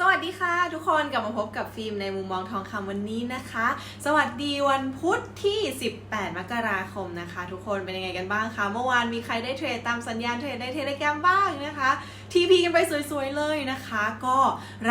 สวัสดีค่ะ ทุกคนกลับมาพบกับฟิล์มในมุมมองทองคำวันนี้นะคะ สวัสดีวันพุธที่ 18 มกราคมนะคะ ทุกคนเป็นยังไงกันบ้างคะเมื่อวานมีใครได้เทรดตามสัญญาณเทรดได้เทเลแกรมบ้างนะคะ ทีพีกันไปสวยๆเลยนะคะ ก็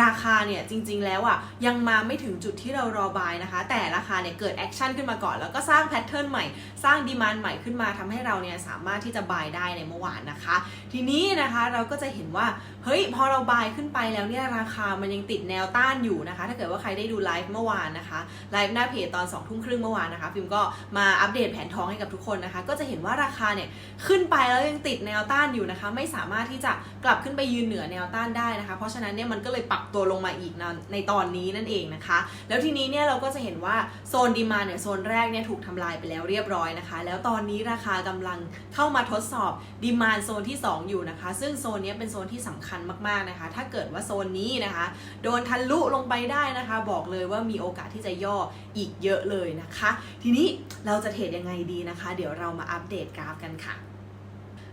ราคาเนี่ยจริงๆแล้วอะยังมาไม่ถึงจุดที่เรารอบายนะคะ แต่ราคาเนี่ยเกิดแอคชั่นขึ้นมาก่อน แล้วก็สร้างแพทเทิร์นใหม่ สร้างดีมานใหม่ขึ้นมาทำให้เราเนี่ยสามารถที่จะบายได้ในเมื่อวานนะคะ ทีนี้นะคะเราก็จะเห็นว่าเฮ้ยพอเราบายขึ้นไปแล้วเนี่ยราคามันยังติดแนวต้านอยู่นะคะ ถ้าเกิดว่าใครได้ดูไลฟ์เมื่อวานนะคะไลฟ์หน้าเพจตอน2องทุ่มครึ่งเมื่อวานนะคะฟิล์มก็มาอัปเดตแผนทองให้กับทุกคนนะคะ ก็จะเห็นว่าราคาเนี่ยขึ้นไปแล้วยังติดแนวต้านอยู่นะคะ ไม่สามารถที่จะกลับขึ้นไปยืนเหนือแนวต้านได้นะคะ เพราะฉะนั้นเนี่ยมันก็เลยปรับตัวลงมาอีกนะในตอนนี้นั่นเองนะคะ แล้วทีนี้เนี่ยเราก็จะเห็นว่าโซนดีมาเนี่ยโซนแรกเนี่ยถูกทำลายไปแล้วเรียบร้อยนะคะ แล้วตอนนี้ราคากำลังเข้ามาทดสอบดีมานโซนที่ 2 อยู่นะคะ ซึ่งโซนนี้เป็นโซนที่สำคัญมากๆนะคะ ถ้าเกิดว่าโซนนี้นะคะ โดนทะลุลงไปได้นะคะ บอกเลยว่ามีโอกาสที่จะย่ออีกเยอะเลยนะคะ ทีนี้เราจะเทรดยังไงดีนะคะ เดี๋ยวเรามาอัปเดตกราฟกันค่ะ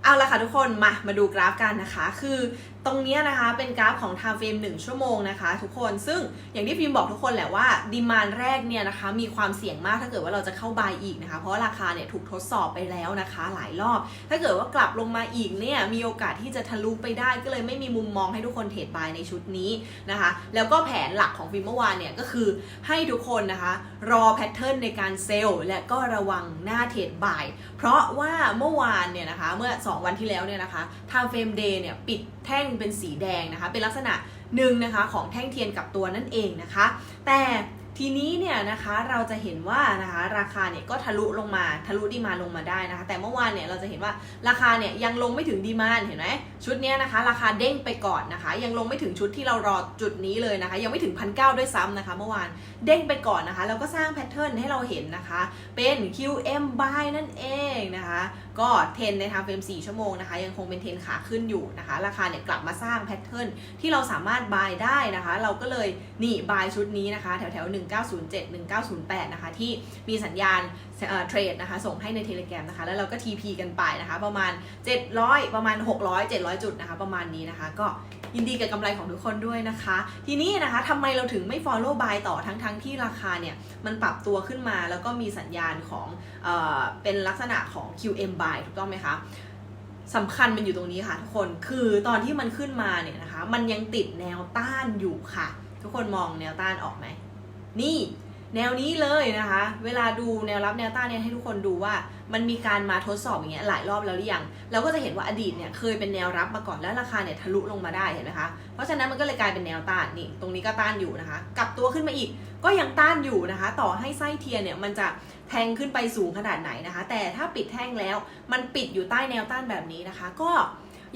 เอาละค่ะทุกคนมามาดูกราฟกันนะคะ คือตรงเนี้ยนะคะเป็นกราฟของ time frame 1 ชั่วโมงนะคะ ทุกคนซึ่งอย่างที่ฟิมบอกทุกคนแหละว่าดีมานแรกเนี่ยนะคะมีความเสี่ยงมากถ้าเกิดว่าเราจะเข้าบายอีกนะคะ เพราะราคาเนี่ยถูกทดสอบไปแล้วนะคะ หลายรอบ ถ้าเกิดว่ากลับลงมาอีกเนี่ยมีโอกาสที่จะทะลุไปได้ก็เลยไม่มีมุมมองให้ทุกคนเทรดบายในชุดนี้นะคะ แล้วก็แผนหลักของฟิมเมื่อวานเนี่ยก็คือให้ทุกคนนะคะรอแพทเทิร์นในการเซลล์และก็ระวังหน้าเทรดบายเพราะว่าเมื่อวานเนี่ยนะคะเมื่อ2วันที่แล้วเนี่ยนะคะ time frame day เนี่ยปิดแท่งเป็นสีแดงนะคะ เป็นลักษณะหนึ่งนะคะของแท่งเทียนกับตัวนั่นเองนะคะ แต่ทีนี้เนี่ยนะคะเราจะเห็นว่านะคะราคาเนี่ยก็ทะลุลงมาทะลุดีมาลงมาได้นะคะ แต่เมื่อวานเนี่ยเราจะเห็นว่าราคาเนี่ยยังลงไม่ถึงดีมานเห็นไหมชุดเนี้ยนะคะ ราคาเด้งไปก่อนนะคะ ยังลงไม่ถึงชุดที่เรารอจุดนี้เลยนะคะ ยังไม่ถึงพันเด้วยซ้ำนะคะ เมื่อวานเด้งไปก่อนนะคะแล้วก็สร้างแพทเทิร์นให้เราเห็นนะคะ เป็น QM buy นั่นเองนะคะ ก็เทนในทางเฟรม4ชั่วโมงนะคะ ยังคงเป็นเทนขาขึ้นอยู่นะคะ ราคาเนี่ยกลับมาสร้างแพทเทิร์นที่เราสามารถบายได้นะคะ เราก็เลยนี่ buy ชุดนี้นะคะ แถวแถว1907 1908 นะคะ ที่มีสัญญาณเทรดนะคะ ส่งให้ในเทเล gram นะคะ แล้วเราก็ TP กันไปนะคะ ประมาณ 700 ประมาณ 600 700 จุดนะคะ ประมาณนี้นะคะ ก็ ยินดีกับกำไรของทุกคนด้วยนะคะ ทีนี้นะคะทำไมเราถึงไม่ follow buy ต่อทั้งทั้งๆที่ราคาเนี่ย มันปรับตัวขึ้นมาแล้วก็มีสัญญาณของเออเป็นลักษณะของ QM buy ถูกต้องไหมคะสำคัญมันอยู่ตรงนี้ค่ะทุกคนคือตอนที่มันขึ้นมาเนี่ยนะคะ มันยังติดแนวต้านอยู่ค่ะ ทุกคนมองแนวต้านออกไหมนี่ แนวนี้เลยนะคะ เวลาดูแนวรับแนวต้านเนี่ยให้ทุกคนดูว่ามันมีการมาทดสอบอย่างเงี้ยหลายรอบแล้วหรือยังเราก็จะเห็นว่าอดีตเนี่ยเคยเป็นแนวรับมาก่อนแล้วราคาเนี่ยทะลุลงมาได้เห็นไหมคะเพราะฉะนั้นมันก็เลยกลายเป็นแนวต้านนี่ตรงนี้ก็ต้านอยู่นะคะ กลับตัวขึ้นมาอีกก็ยังต้านอยู่นะคะ ต่อให้ไส้เทียนเนี่ยมันจะแทงขึ้นไปสูงขนาดไหนนะคะ แต่ถ้าปิดแท่งแล้วมันปิดอยู่ใต้แนวต้านแบบนี้นะคะ ก็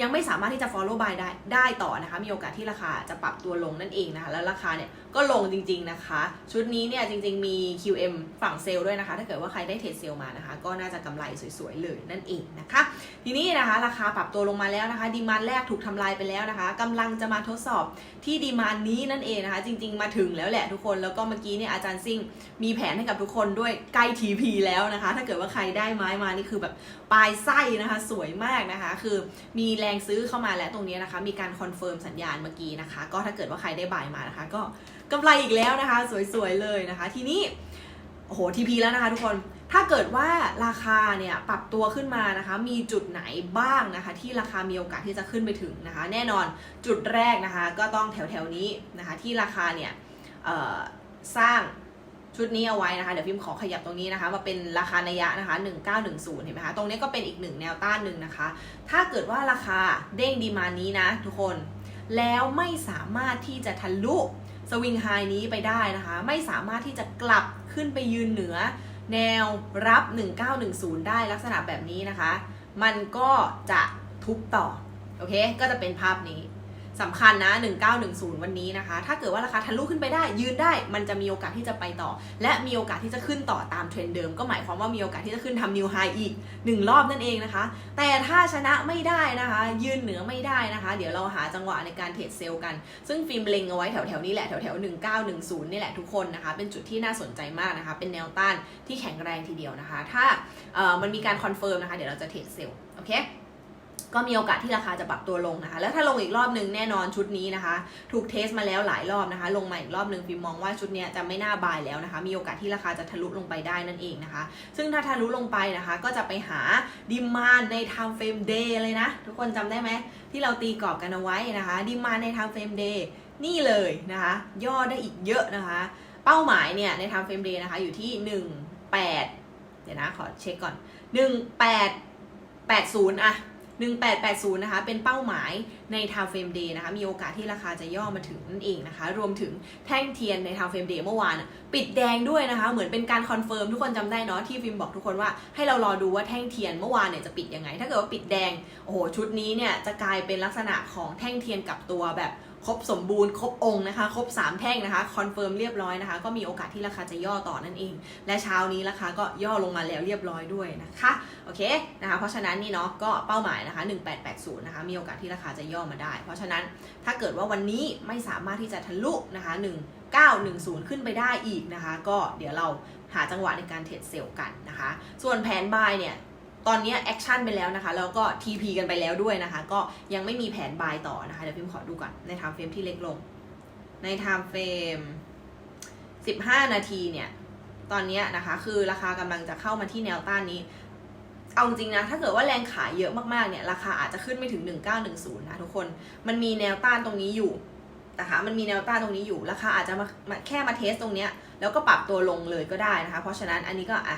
ยังไม่สามารถที่จะ follow buy ได้ได้ต่อนะคะ มีโอกาสที่ราคาจะปรับตัวลงนั่นเองนะคะ แล้วราคาเนี่ยก็ลงจริง ๆนะคะ ชุดนี้เนี่ยจริง ๆ มี QM ฝั่งเซลล์ด้วยนะคะ ถ้าเกิดว่าใครได้เทรดเซลล์มานะคะ ก็น่าจะกำไรสวยๆเลยนั่นเองนะคะ ทีนี้นะคะ ราคาปรับตัวลงมาแล้วนะคะ ดีมานแรกถูกทำลายไปแล้วนะคะกำลังจะมาทดสอบที่ดีมานนี้นั่นเองนะคะ จริง ๆ มาถึงแล้วแหละทุกคน แล้วก็เมื่อกี้เนี่ยอาจารย์ซิ่งมีแผนให้กับทุกคนด้วยใกล้ TP แล้วนะคะ ถ้าเกิดว่าใครได้ไม้มานี่คือแบบปลายไส้นะคะ สวยมากนะคะ คือมีแรงซื้อเข้ามาแล้วตรงนี้นะคะ มีการคอนเฟิร์มสัญญาณเมื่อกี้นะคะ ก็ถ้าเกิดว่าใครได้บ่ายมานะคะ ก็กำไรอีกแล้วนะคะ สวยๆเลยนะคะ ทีนี้โอ้โห TP แล้วนะคะทุกคนถ้าเกิดว่าราคาเนี่ยปรับตัวขึ้นมานะคะ มีจุดไหนบ้างนะคะ ที่ราคามีโอกาสที่จะขึ้นไปถึงนะคะ แน่นอนจุดแรกนะคะ ก็ต้องแถวๆนี้นะคะ ที่ราคาเนี่ยสร้าง ชุดนี้เอาไว้นะคะ เดี๋ยวพิมพ์ขอขยับตรงนี้นะคะ มาเป็นราคานัยยะนะคะ 1910 เห็นไหมคะ ตรงนี้ก็เป็นอีกหนึ่งแนวต้านหนึ่งนะคะ ถ้าเกิดว่าราคาเด้งดีมานี้นะ ทุกคน แล้วไม่สามารถที่จะทะลุสวิงไฮนี้ไปได้นะคะ ไม่สามารถที่จะกลับขึ้นไปยืนเหนือ แนวรับ 1910 ได้ลักษณะแบบนี้นะคะ มันก็จะทุบต่อ โอเค ก็จะเป็นภาพนี้ สำคัญนะ 1910 วันนี้นะคะ ถ้าเกิดว่าราคาทะลุขึ้นไปได้ ยืนได้ มันจะมีโอกาสที่จะไปต่อ และมีโอกาสที่จะขึ้นต่อตามเทรนด์เดิม ก็หมายความว่ามีโอกาสที่จะขึ้นทำนิวไฮอีก 1 รอบนั่นเองนะคะ แต่ถ้าชนะไม่ได้นะคะ ยืนเหนือไม่ได้นะคะ เดี๋ยวเราหาจังหวะในการเทรดเซลล์กัน ซึ่งฟิล์มเล็งเอาไว้แถวๆนี้แหละ แถวๆ 1910 นี่แหละทุกคนนะคะ เป็นจุดที่น่าสนใจมากนะคะ เป็นแนวต้านที่แข็งแรงทีเดียวนะคะ ถ้ามันมีการคอนเฟิร์มนะคะ เดี๋ยวเราจะเทรดเซลล์ โอเค ก็มีโอกาสที่ราคาจะปรับตัวลงนะคะ แล้วถ้าลงอีกรอบนึงแน่นอนชุดนี้นะคะ ถูกเทสมาแล้วหลายรอบนะคะ ลงมาอีกรอบนึงฟิล์มมองว่าชุดนี้จะไม่น่าบายแล้วนะคะ มีโอกาสที่ราคาจะทะลุลงไปได้นั่นเองนะคะ ซึ่งถ้าทะลุลงไปนะคะ ก็จะไปหาดิมานใน time frame day เลยนะ ทุกคนจำได้ไหมที่เราตีกรอบกันเอาไว้นะคะดิมานใน time frame day นี่เลยนะคะ ย่อได้อีกเยอะนะคะ เป้าหมายเนี่ยใน time frame day นะคะอยู่ที่ 18 เดี๋ยวนะขอเช็คก่อน 1880อะ 1880 นะคะ เป็นเป้าหมายใน time frame day นะคะ มีโอกาสที่ราคาจะย่อมาถึงนั่นเองนะคะ รวมถึงแท่งเทียนใน time frame day เมื่อวาน ปิดแดงด้วยนะคะ เหมือนเป็นการคอนเฟิร์มทุกคนจำได้เนาะที่ฟิล์มบอกทุกคนว่าให้เรารอดูว่าแท่งเทียนเมื่อวานเนี่ยจะปิดยังไง ถ้าเกิดว่าปิดแดง โอ้โห ชุดนี้เนี่ยจะกลายเป็นลักษณะของแท่งเทียนกับตัวแบบ ครบสมบูรณ์ครบองค์นะคะ ครบ 3 แท่งนะคะคอนเฟิร์มเรียบร้อยนะคะ ก็มีโอกาสที่ราคาจะย่อต่อนั่นเอง และเช้านี้ราคาก็ย่อลงมาแล้วเรียบร้อยด้วยนะคะโอเคนะคะ เพราะฉะนั้นนี่เนาะก็เป้าหมายนะคะ 1880 นะคะ มีโอกาสที่ราคาจะย่อมาได้ เพราะฉะนั้นถ้าเกิดว่าวันนี้ไม่สามารถที่จะทะลุนะคะ 1910 ขึ้นไปได้อีกนะคะ ก็เดี๋ยวเราหาจังหวะในการเทรดเซลล์กันนะคะ ส่วนแผนบายเนี่ย ตอนนี้แอคชั่นไปแล้วนะคะ แล้วก็ TP กันไปแล้วด้วยนะคะ ก็ยังไม่มีแผนบายต่อนะคะ เดี๋ยวพิมขอดูก่อน ในไทม์เฟรมที่เล็กลง ในไทม์เฟรม 15 นาทีเนี่ย ตอนนี้นะคะ คือราคากำลังจะเข้ามาที่แนวต้านนี้ เอาจริงนะ ถ้าเกิดว่าแรงขายเยอะมากๆเนี่ย ราคาอาจจะขึ้นไม่ถึง 1910 นะทุกคน มันมีแนวต้านตรงนี้อยู่นะคะมันมีแนวต้านตรงนี้อยู่ ราคาอาจจะมามาแค่มาเทสตรงเนี้ย แล้วก็ปรับตัวลงเลยก็ได้นะคะ เพราะฉะนั้นอันนี้ก็อะ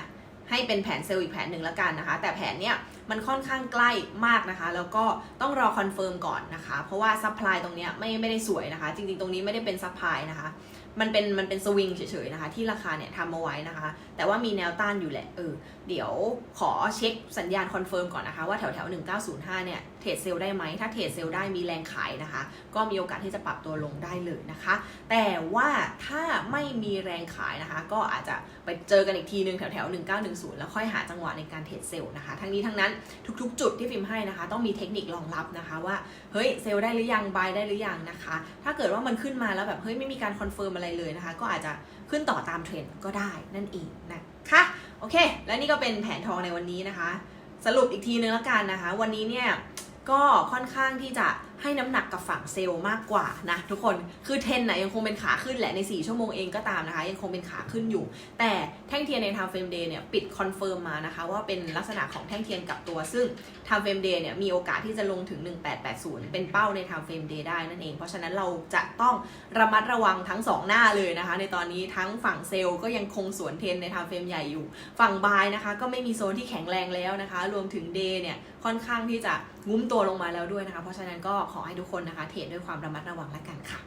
ให้เป็นแผนเซลล์อีกแผนหนึ่งแล้วกันนะคะ แต่แผนเนี้ยมันค่อนข้างใกล้มากนะคะ แล้วก็ต้องรอคอนเฟิร์มก่อนนะคะ เพราะว่าซัพพลายตรงเนี้ยไม่ไม่ได้สวยนะคะ จริงๆ ตรงนี้ไม่ได้เป็นซัพพลายนะคะ มันเป็นมันเป็นสวิงเฉยๆนะคะ ที่ราคาเนี่ยทำเอาไว้นะคะ แต่ว่ามีแนวต้านอยู่แหละเออเดี๋ยวขอเช็คสัญญาณคอนเฟิร์มก่อนนะคะว่าแถวแถว1905เนี่ย เทรดเซลได้ไหม ถ้าเทรดเซลได้มีแรงขายนะคะ ก็มีโอกาสที่จะปรับตัวลงได้เลยนะคะ แต่ว่าถ้าไม่มีแรงขายนะคะ ก็อาจจะไปเจอกันอีกทีนึงแถวแถว1910 แล้วค่อยหาจังหวะในการเทรดเซลนะคะ ทั้งนี้ทั้งนั้นทุกๆ จุดที่ฟิล์มให้นะคะ ต้องมีเทคนิครองรับนะคะว่าเฮ้ยเซลได้หรือยังบายได้หรือยังนะคะ ถ้าเกิดว่ามันขึ้นมาแล้วแบบเฮ้ยไม่มีการคอนเฟิร์มอะไรเลยนะคะ ก็อาจจะขึ้นต่อตามเทรนด์ก็ได้นั่นเองนะคะโอเค และนี่ก็เป็นแผนทองในวันนี้นะคะ สรุปอีกทีนึงแล้วกันนะคะ วันนี้เนี่ย ก็ค่อนข้างที่จะ ให้น้ำหนักกับฝั่งเซลล์มากกว่านะทุกคนคือเทนไหนะยังคงเป็นขาขึ้นแหละใน 4 ชั่วโมงเองก็ตามนะคะ ยังคงเป็นขาขึ้นอยู่ แต่แท่งเทียนใน time frame day เนี่ยปิดคอนเฟิร์มมานะคะ ว่าเป็นลักษณะของแท่งเทียนกับตัว ซึ่ง time frame day เนี่ยมีโอกาสที่จะลงถึง 1880 เป็นเป้าใน time frame day ได้นั่นเอง เพราะฉะนั้นเราจะต้องระมัดระวังทั้ง 2 หน้าเลยนะคะ ในตอนนี้ทั้งฝั่งเซลล์ก็ยังคงสวนเทนใน time frame ใหญ่อยู่ ฝั่งบายนะคะ ก็ไม่มีโซนที่แข็งแรงแล้วนะคะ รวมถึง day เนี่ยค่อนข้างที่จะงุ้มตัวลงมาแล้วด้วยนะคะ เพราะฉะนั้นก็ขอให้ทุกคนนะคะเทรดด้วยความระมัดระวังและกันค่ะ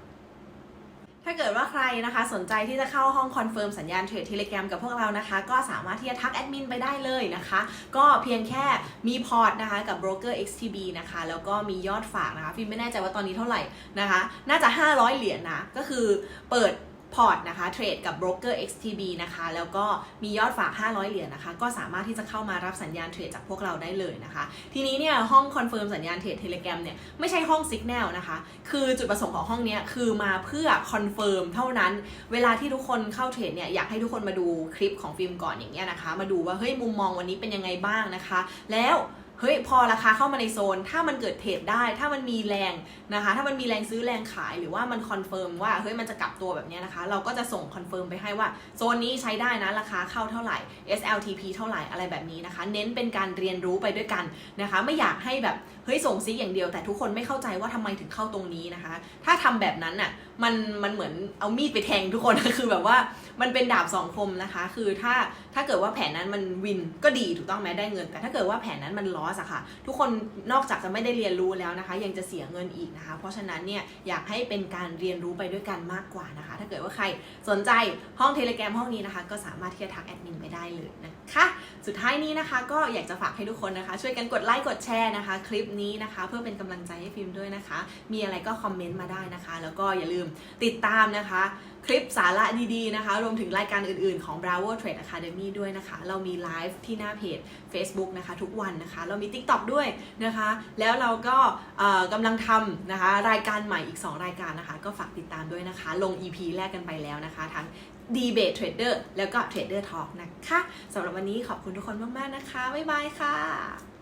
ถ้าเกิดว่าใครนะคะสนใจที่จะเข้าห้องคอนเฟิร์มสัญญาณเทรดเทเลกรมกับพวกเรานะคะ ก็สามารถที่จะทักแอดมินไปได้เลยนะคะ ก็เพียงแค่มีพอร์ตนะคะกับโบรกเกอร์ XTB นะคะ แล้วก็มียอดฝากนะคะฟิล์มไม่แน่ใจว่าตอนนี้เท่าไหร่นะคะ น่าจะ 500 เหรียญนะก็คือเปิด พอร์ตนะคะเทรดกับ broker XTB นะคะ แล้วก็มียอดฝาก 500 เหรียญนะคะ ก็สามารถที่จะเข้ามารับสัญญาณเทรดจากพวกเราได้เลยนะคะ ทีนี้เนี่ยห้องคอนเฟิร์มสัญญาณเทรดเทเลกรมเนี่ยไม่ใช่ห้อง Signal นะคะ คือจุดประสงค์ของห้องเนี้ยคือมาเพื่อคอนเฟิร์มเท่านั้น เวลาที่ทุกคนเข้าเทรดเนี่ยอยากให้ทุกคนมาดูคลิปของฟิล์มก่อนอย่างเงี้ยนะคะ มาดูว่าเฮ้ยมุมมองวันนี้เป็นยังไงบ้างนะคะ แล้ว เฮ้ยพอราคาเข้ามาในโซน ถ้ามันเกิดเทรดได้ ถ้ามันมีแรงนะคะ ถ้ามันมีแรงซื้อแรงขายหรือว่ามันคอนเฟิร์มว่าเฮ้ยมันจะกลับตัวแบบเนี้ยนะคะ เราก็จะส่งคอนเฟิร์มไปให้ว่าโซนนี้ใช้ได้นะราคาเข้าเท่าไหร่ SLTP เท่าไหร่อะไรแบบนี้นะคะ เน้นเป็นการเรียนรู้ไปด้วยกันนะคะ ไม่อยากให้แบบเฮ้ยส่งซิอย่างเดียว แต่ทุกคนไม่เข้าใจว่าทำไมถึงเข้าตรงนี้นะคะ ถ้าทำแบบนั้นน่ะ มันมันเหมือนเอามีดไปแทงทุกคน คือแบบว่ามันเป็นดาบสองคมนะคะ คือถ้าถ้าเกิดว่าแผนนั้นมันวินก็ดีถูกต้องไหมได้เงิน แต่ถ้าเกิดว่าแผนนั้นมันลอสอะค่ะ ทุกคนนอกจากจะไม่ได้เรียนรู้แล้วนะคะ ยังจะเสียเงินอีกนะคะ เพราะฉะนั้นเนี่ยอยากให้เป็นการเรียนรู้ไปด้วยกันมากกว่านะคะ ถ้าเกิดว่าใครสนใจห้องเทเลแกรมห้องนี้นะคะ ก็สามารถที่จะทักแอดมินไปได้เลยนะคะสุดท้ายนี้นะคะก็อยากจะฝากให้ทุกคนนะคะ ช่วยกันกดไลค์กดแชร์นะคะ คลิปนี้นะคะ เพื่อเป็นกำลังใจให้ฟิล์มด้วยนะคะ มีอะไรก็คอมเมนต์มาได้นะคะ แล้วก็อย่าลืมติดตามนะคะ คลิปสาระดีๆนะคะ รวมถึงรายการอื่นๆของ Bravo Trade Academy ด้วยนะคะ เรามีไลฟ์ที่หน้าเพจ Facebook นะคะ ทุกวันนะคะ เรามี TikTok ด้วยนะคะ แล้วเราก็กำลังทำนะคะ รายการใหม่อีก 2 รายการนะคะ ก็ฝากติดตามด้วยนะคะ ลง EP แรกกันไปแล้วนะคะทั้ง Debate Trader แล้วก็ Trader Talk นะคะสำหรับวันนี้ขอบคุณทุกคนมาก ๆ นะคะ บ๊ายบายค่ะ